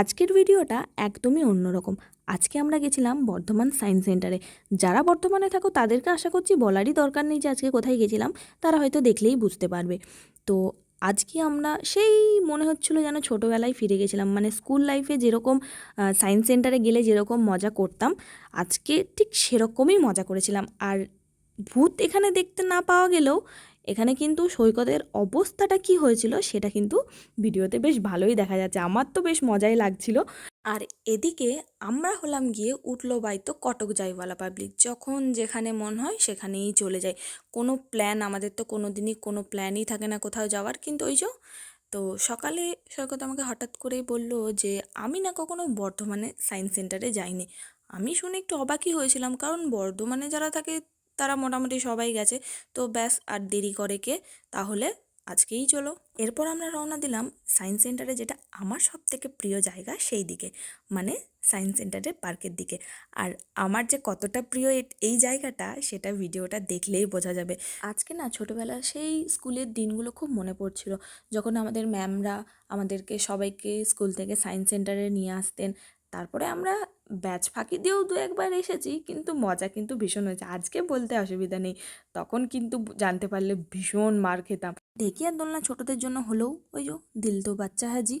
আজকের ভিডিওটা একদমই অন্যরকম। আজকে আমরা গেছিলাম বর্ধমান সায়েন্স সেন্টারে। যারা বর্ধমানে থাকো, তাদেরকে আশা করছি বলারই দরকার নেই যে আজকে কোথায় গেছিলাম। তারা হয়তো দেখলেই বুঝতে পারবে। তো আজকে আমরা সেই মনে হচ্ছিল যেন ছোটোবেলায় ফিরে গেছিলাম। মানে স্কুল লাইফে যেরকম সায়েন্স সেন্টারে গেলে যেরকম মজা করতাম, আজকে ঠিক সেরকমই মজা করেছিলাম। আর ভূত এখানে দেখতে না পাওয়া গেলেও এখানে কিন্তু সৈকতের অবস্থাটা কি হয়েছিল সেটা কিন্তু ভিডিওতে বেশ ভালোই দেখা যাচ্ছে। আমার তো বেশ মজাই লাগছিল। আর এদিকে আমরা হলাম গিয়ে উঠল বাইতো কটক যাইওয়ালা পাবলিক যখন যেখানে মন হয় সেখানেই চলে যায় কোনো প্ল্যান আমাদের তো কোনো দিনই কোনো প্ল্যানই থাকে না কোথাও যাওয়ার। কিন্তু ওই যে, তো সকালে সৈকত আমাকে হঠাৎ করেই বলল যে, আমি না কখনো বর্ধমানে সায়েন্স সেন্টারে যাইনি। আমি শুনে একটু অবাকই হয়েছিলাম। কারণ বর্ধমানে যারা থাকে তারা মোটামুটি সবাই গেছে। তো ব্যাস, আর দেরি করে কে? তাহলে আজকেই চলো। এরপর আমরা রওনা দিলাম সায়েন্স সেন্টারে, যেটা আমার সব থেকে প্রিয় জায়গা সেই দিকে মানে সায়েন্স সেন্টারের পার্কের দিকে। আর আমার যে কতটা প্রিয় এই জায়গাটা, সেটা ভিডিওটা দেখলেই বোঝা যাবে। আজকে না ছোটোবেলার সেই স্কুলের দিনগুলো খুব মনে পড়ছিল। যখন আমাদের ম্যামরা আমাদেরকে সবাইকে স্কুল থেকে সায়েন্স সেন্টারে নিয়ে আসতেন তারপরে আমরা ব্যাচ ফাঁকি দিয়েও দু একবার এসেছি, কিন্তু মজা কিন্তু ভীষণ হয়েছে। আজকে বলতে অসুবিধা নেই, তখন কিন্তু জানতে পারলে ভীষণ মার খেতাম। ঢেকিয়ার দোলনা ছোটদের জন্য হলেও, ওই যে দিল তো বাচ্চা হাজি।